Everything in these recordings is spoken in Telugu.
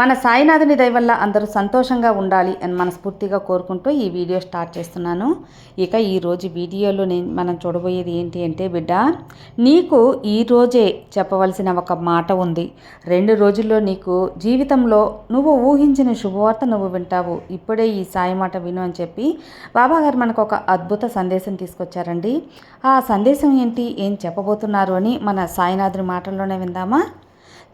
మన సాయినాథుని దయ వల్ల అందరూ సంతోషంగా ఉండాలి అని మనస్ఫూర్తిగా కోరుకుంటూ ఈ వీడియో స్టార్ట్ చేస్తున్నాను. ఇక ఈరోజు వీడియోలో నేను మనం చూడబోయేది ఏంటి అంటే బిడ్డ నీకు ఈ రోజే చెప్పవలసిన ఒక మాట ఉంది. రెండు రోజుల్లో నీకు జీవితంలో నువ్వు ఊహించిన శుభవార్త నువ్వు వింటావు. ఇప్పుడే ఈ సాయి మాట విను అని చెప్పి బాబా గారు మనకు ఒక అద్భుత సందేశం తీసుకొచ్చారండి. ఆ సందేశం ఏంటి ఏం చెప్పబోతున్నారు అని మన సాయినాథుని మాటల్లోనే విందామా?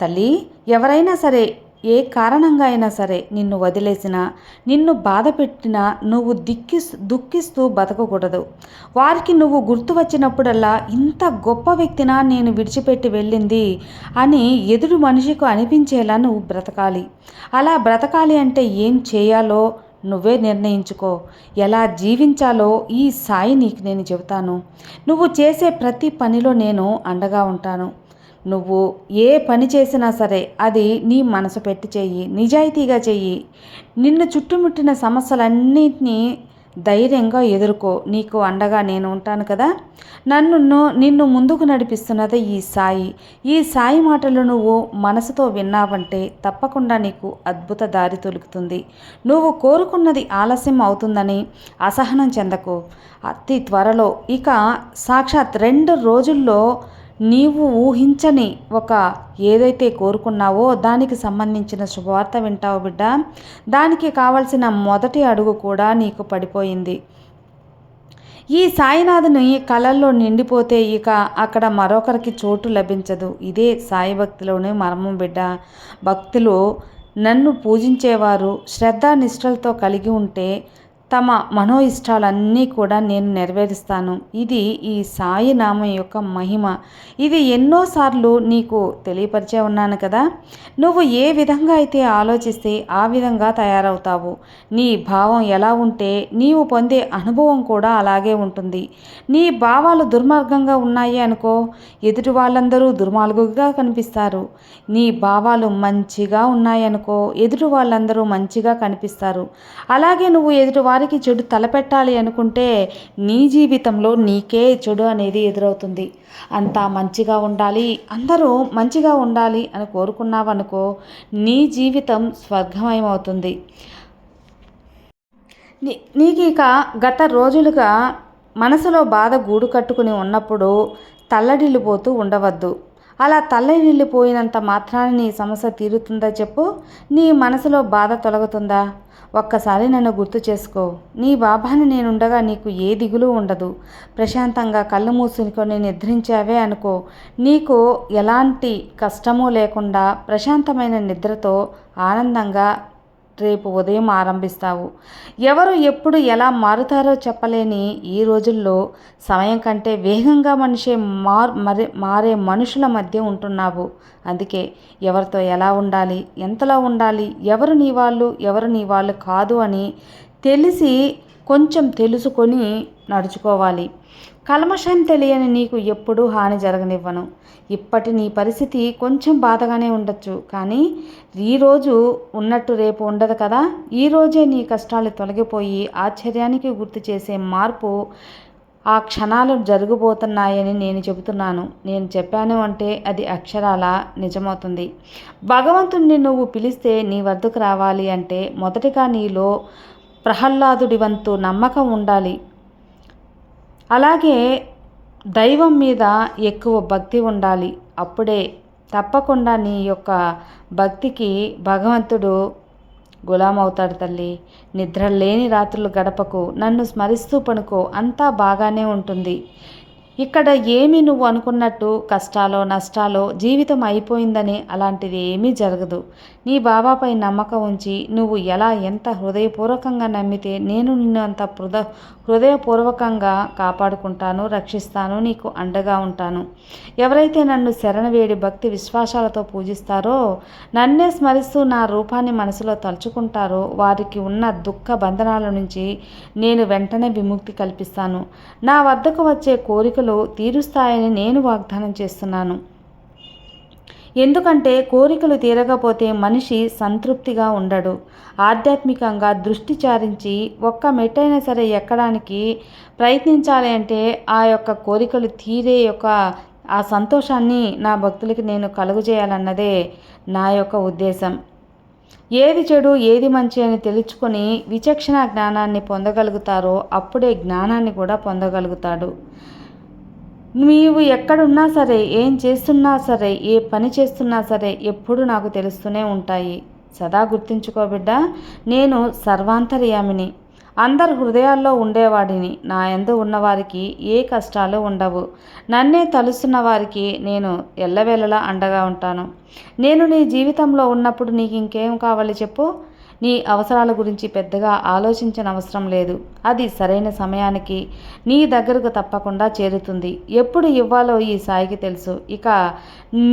తల్లి ఎవరైనా సరే ఏ కారణంగా అయినా సరే నిన్ను వదిలేసినా నిన్ను బాధ పెట్టినా నువ్వు దిక్కి దుఃఖిస్తూ బతకకూడదు. వారికి నువ్వు గుర్తు వచ్చినప్పుడల్లా ఇంత గొప్ప వ్యక్తినా నేను విడిచిపెట్టి వెళ్ళింది అని ఎదురు మనిషికి అనిపించేలా నువ్వు బ్రతకాలి. అలా బ్రతకాలి అంటే ఏం చేయాలో నువ్వే నిర్ణయించుకో. ఎలా జీవించాలో ఈ సాయి నీకు నేను చెబుతాను. నువ్వు చేసే ప్రతి పనిలో నేను అండగా ఉంటాను. నువ్వు ఏ పని చేసినా సరే అది నీ మనసు పెట్టి చెయ్యి నిజాయితీగా చెయ్యి. నిన్ను చుట్టుముట్టిన సమస్యలన్నింటినీ ధైర్యంగా ఎదుర్కో. నీకు అండగా నేను ఉంటాను కదా? నన్ను నిన్ను ముందుకు నడిపిస్తున్నది ఈ సాయి. ఈ సాయి మాటలు నువ్వు మనసుతో విన్నావంటే తప్పకుండా నీకు అద్భుత దారి తొలుకుతుంది. నువ్వు కోరుకున్నది ఆలస్యం అవుతుందని అసహనం చెందకు. అతి త్వరలో. ఇక సాక్షాత్ రెండు రోజుల్లో నీవు ఊహించని ఒక ఏదైతే కోరుకున్నావో దానికి సంబంధించిన శుభవార్త వింటావు బిడ్డ. దానికి కావలసిన మొదటి అడుగు కూడా నీకు పడిపోయింది. ఈ సాయినాథుని కళల్లో నిండిపోతే ఇక అక్కడ మరొకరికి చోటు లభించదు. ఇదే సాయి భక్తిలోని మర్మం బిడ్డ. భక్తులు నన్ను పూజించేవారు శ్రద్ధ నిష్ఠలతో కలిగి ఉంటే తమ మనో ఇష్టాలన్నీ కూడా నేను నెరవేరుస్తాను. ఇది ఈ సాయి నామం యొక్క మహిమ. ఇది ఎన్నోసార్లు నీకు తెలియపరిచే ఉన్నాను కదా. నువ్వు ఏ విధంగా అయితే ఆలోచిస్తే ఆ విధంగా తయారవుతావు. నీ భావం ఎలా ఉంటే నీవు పొందే అనుభవం కూడా అలాగే ఉంటుంది. నీ భావాలు దుర్మార్గంగా ఉన్నాయి అనుకో. ఎదుటి వాళ్ళందరూ దుర్మార్గుగా కనిపిస్తారు. నీ భావాలు మంచిగా ఉన్నాయనుకో. ఎదుటి వాళ్ళందరూ మంచిగా కనిపిస్తారు. అలాగే నువ్వు ఎదుటి వారికి చెడు తలపెట్టాలి అనుకుంటే నీ జీవితంలో నీకే చెడు అనేది ఎదురవుతుంది. అంతా మంచిగా ఉండాలి అందరూ మంచిగా ఉండాలి అని కోరుకున్నావనుకో నీ జీవితం స్వర్గమయమవుతుంది. నీకు ఇక గత రోజులుగా మనసులో బాధ గూడు కట్టుకుని ఉన్నప్పుడు తల్లడిల్లిపోతూ ఉండవద్దు. అలా తల్లడిల్లిపోయినంత మాత్రాన నీ సమస్య తీరుతుందా చెప్పు? నీ మనసులో బాధ తొలగుతుందా? ఒక్కసారి నన్ను గుర్తు చేసుకో. నీ బాబాని నేనుండగా నీకు ఏ దిగులు ఉండదు. ప్రశాంతంగా కళ్ళు మూసుకొని నిద్రించావే అనుకో. నీకు ఎలాంటి కష్టమూ లేకుండా ప్రశాంతమైన నిద్రతో ఆనందంగా రేపు ఉదయం ఆరంభిస్తావు. ఎవరు ఎప్పుడు ఎలా మారుతారో చెప్పలేని ఈ రోజుల్లో సమయం కంటే వేగంగా మనిషే మార్ మరి మారే మనుషుల మధ్య ఉంటున్నావు. అందుకే ఎవరితో ఎలా ఉండాలి ఎంతలో ఉండాలి ఎవరు నీ వాళ్ళు ఎవరు నీ వాళ్ళు కాదు అని తెలిసి కొంచెం తెలుసుకొని నడుచుకోవాలి. కల్మషం తెలియని నీకు ఎప్పుడూ హాని జరగనివ్వను. ఇప్పటి నీ పరిస్థితి కొంచెం బాధగానే ఉండొచ్చు. కానీ ఈరోజు ఉన్నట్టు రేపు ఉండదు కదా? ఈరోజే నీ కష్టాలు తొలగిపోయి ఆశ్చర్యానికి గుర్తు చేసే మార్పు ఆ క్షణాలు జరగబోతున్నాయని నేను చెబుతున్నాను. నేను చెప్పాను అంటే అది అక్షరాల నిజమవుతుంది. భగవంతుణ్ణి నువ్వు పిలిస్తే నీ వద్దకు రావాలి అంటే మొదటిగా నీలో ప్రహ్లాదుడి వంతు నమ్మకం ఉండాలి. అలాగే దైవం మీద ఎక్కువ భక్తి ఉండాలి. అప్పుడే తప్పకుండా నీ యొక్క భక్తికి భగవంతుడు గులామవుతాడు తల్లి. నిద్ర లేని రాత్రులు గడపకు నన్ను స్మరిస్తూ పనుకో అంతా బాగానే ఉంటుంది. ఇక్కడ ఏమి నువ్వు అనుకున్నట్టు కష్టాలో నష్టాలో జీవితం అయిపోయిందని అలాంటిది ఏమీ జరగదు. నీ బాబాపై నమ్మకం ఉంచి నువ్వు ఎలా ఎంత హృదయపూర్వకంగా నమ్మితే నేను నిన్ను అంత హృద హృదయపూర్వకంగా కాపాడుకుంటాను రక్షిస్తాను నీకు అండగా ఉంటాను. ఎవరైతే నన్ను శరణవేడి భక్తి విశ్వాసాలతో పూజిస్తారో నన్నే స్మరిస్తూ నా రూపాన్ని మనసులో తలుచుకుంటారో వారికి ఉన్న దుఃఖ బంధనాల నుంచి నేను వెంటనే విముక్తి కల్పిస్తాను. నా వద్దకు వచ్చే కోరికలు తీరుస్తాయని నేను వాగ్దానం చేస్తున్నాను. ఎందుకంటే కోరికలు తీరకపోతే మనిషి సంతృప్తిగా ఉండడు. ఆధ్యాత్మికంగా దృష్టి చారించి ఒక్క మెట్టైనా సరే ఎక్కడానికి ప్రయత్నించాలి అంటే ఆ యొక్క కోరికలు తీరే యొక్క ఆ సంతోషాన్ని నా భక్తులకి నేను కలుగు చేయాలన్నదే నా యొక్క ఉద్దేశం. ఏది చెడు ఏది మంచి అని తెలుసుకొని విచక్షణ జ్ఞానాన్ని పొందగలుగుతారో అప్పుడే జ్ఞానాన్ని కూడా పొందగలుగుతాడు. నీవు ఎక్కడున్నా సరే ఏం చేస్తున్నా సరే ఏ పని చేస్తున్నా సరే ఎప్పుడు నాకు తెలుస్తూనే ఉంటాయి. సదా గుర్తుంచుకో బిడ్డ నేను సర్వాంతర్యామిని. అందరు హృదయాల్లో ఉండేవాడిని. నా ఎందు ఉన్నవారికి ఏ కష్టాలు ఉండవు. నన్నే తలుస్తున్న వారికి నేను ఎల్లవేళలా అండగా ఉంటాను. నేను నీ జీవితంలో ఉన్నప్పుడు నీకు ఇంకేం కావాలి చెప్పు? నీ అవసరాల గురించి పెద్దగా ఆలోచించిన అవసరం లేదు. అది సరైన సమయానికి నీ దగ్గరకు తప్పకుండా చేరుతుంది. ఎప్పుడు ఇవ్వాలో ఈ సాయికి తెలుసు. ఇక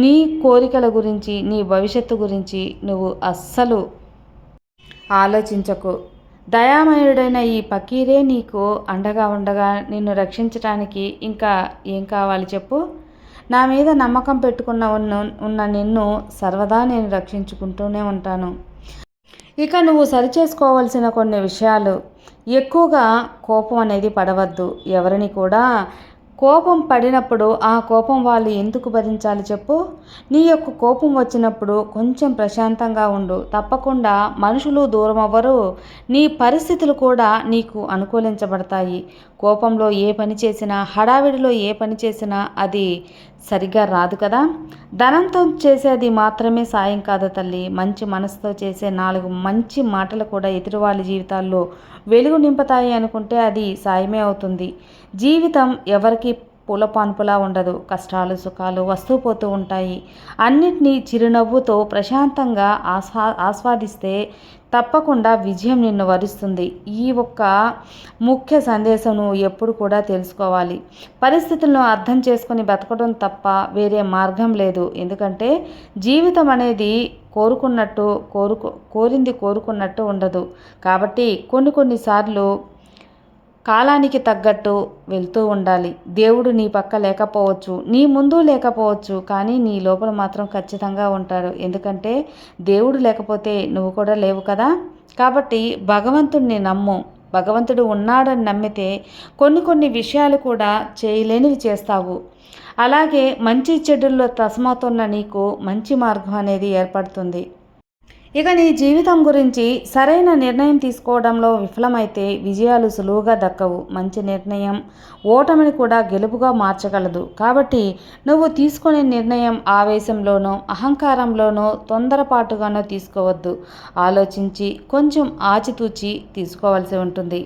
నీ కోరికల గురించి నీ భవిష్యత్తు గురించి నువ్వు అస్సలు ఆలోచించకు. దయామయుడైన ఈ పకీరే నీకు అండగా ఉండగా నిన్ను రక్షించటానికి ఇంకా ఏం కావాలి చెప్పు? నా మీద నమ్మకం పెట్టుకున్న ఉన్న నిన్ను సర్వదా నేను రక్షించుకుంటూనే ఉంటాను. ఇక నువ్వు సరిచేసుకోవాల్సిన కొన్ని విషయాలు. ఎక్కువగా కోపం అనేది పడవద్దు. ఎవరిని కూడా? కోపం పడినప్పుడు ఆ కోపం వాళ్ళు ఎందుకు భరించాలి చెప్పు. నీ యొక్క కోపం వచ్చినప్పుడు కొంచెం ప్రశాంతంగా ఉండు. తప్పకుండా మనుషులు దూరం అవ్వరు నీ పరిస్థితులు కూడా నీకు అనుకూలించబడతాయి. కోపంలో ఏ పని చేసినా హడావిడిలో ఏ పని చేసినా అది సరిగ్గా రాదు కదా? ధనంతో చేసేది మాత్రమే సాయం కాదు తల్లి. మంచి మనసుతో చేసే నాలుగు మంచి మాటలు కూడా ఎదురు వాళ్ళ జీవితాల్లో వెలుగు నింపుతాయి అనుకుంటే అది సాయమే అవుతుంది. జీవితం ఎవరికి పూలపాన్పులా ఉండదు. కష్టాలు సుఖాలు వస్తూ పోతూ ఉంటాయి. అన్నిటినీ చిరునవ్వుతో ప్రశాంతంగా ఆస్వా ఆస్వాదిస్తే తప్పకుండా విజయం నిన్ను వరిస్తుంది. ఈ ఒక్క ముఖ్య సందేశం నువ్వు ఎప్పుడు కూడా తెలుసుకోవాలి. పరిస్థితులను అర్థం చేసుకొని బతకడం తప్ప వేరే మార్గం లేదు. ఎందుకంటే జీవితం అనేది కోరుకున్నట్టు కోరుకు కోరింది కోరుకున్నట్టు ఉండదు. కాబట్టి కొన్ని కొన్నిసార్లు కాలానికి తగ్గట్టు వెళ్తూ ఉండాలి. దేవుడు నీ పక్క లేకపోవచ్చు నీ ముందు లేకపోవచ్చు కానీ నీ లోపల మాత్రం ఖచ్చితంగా ఉంటాడు. ఎందుకంటే దేవుడు లేకపోతే నువ్వు కూడా లేవు కదా. కాబట్టి భగవంతుడిని నమ్ము. భగవంతుడు ఉన్నాడని నమ్మితే కొన్ని కొన్ని విషయాలు కూడా చేయలేనివి చేస్తావు. అలాగే మంచి చెడుల్లో తసమవుతున్న నీకు మంచి మార్గం అనేది ఏర్పడుతుంది. ఇక నీ జీవితం గురించి సరైన నిర్ణయం తీసుకోవడంలో విఫలమైతే విజయాలు సులువుగా దక్కవు. మంచి నిర్ణయం ఓటమిని కూడా గెలుపుగా మార్చగలదు. కాబట్టి నువ్వు తీసుకునే నిర్ణయం ఆవేశంలోనో అహంకారంలోనో తొందరపాటుగానో తీసుకోవద్దు. ఆలోచించి కొంచెం ఆచితూచి తీసుకోవాల్సి ఉంటుంది.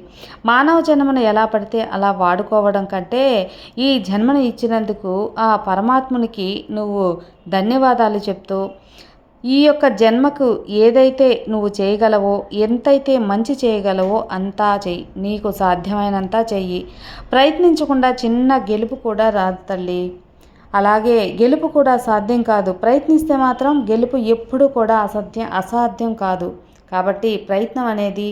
మానవ జన్మను ఎలా పడితే అలా వాడుకోవడం కంటే ఈ జన్మను ఇచ్చినందుకు ఆ పరమాత్మునికి నువ్వు ధన్యవాదాలు చెప్తూ ఈ యొక్క జన్మకు ఏదైతే నువ్వు చేయగలవో ఎంతైతే మంచి చేయగలవో అంతా చెయ్యి. నీకు సాధ్యమైనంత చెయ్యి. ప్రయత్నించకుండా చిన్న గెలుపు కూడా రాదు తల్లి. అలాగే గెలుపు కూడా సాధ్యం కాదు. ప్రయత్నిస్తే మాత్రం గెలుపు ఎప్పుడూ కూడా అసాధ్యం అసాధ్యం కాదు. కాబట్టి ప్రయత్నం అనేది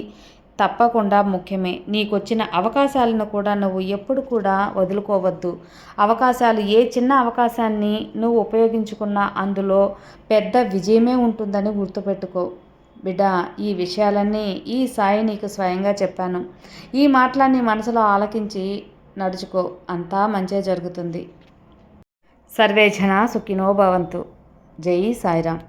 తప్పకుండా ముఖ్యమే. నీకు వచ్చిన అవకాశాలను కూడా నువ్వు ఎప్పుడు కూడా వదులుకోవద్దు. అవకాశాలు ఏ చిన్న అవకాశాన్ని నువ్వు ఉపయోగించుకున్నా అందులో పెద్ద విజయమే ఉంటుందని గుర్తుపెట్టుకో. బిడ్డ ఈ విషయాలన్నీ ఈ సాయి నీకు స్వయంగా చెప్పాను. ఈ మాటలన్నీ మనసులో ఆలకించి నడుచుకో. అంతా మంచిగా జరుగుతుంది. సర్వేజన సుఖినో భవంతు. జై సాయిరామ్.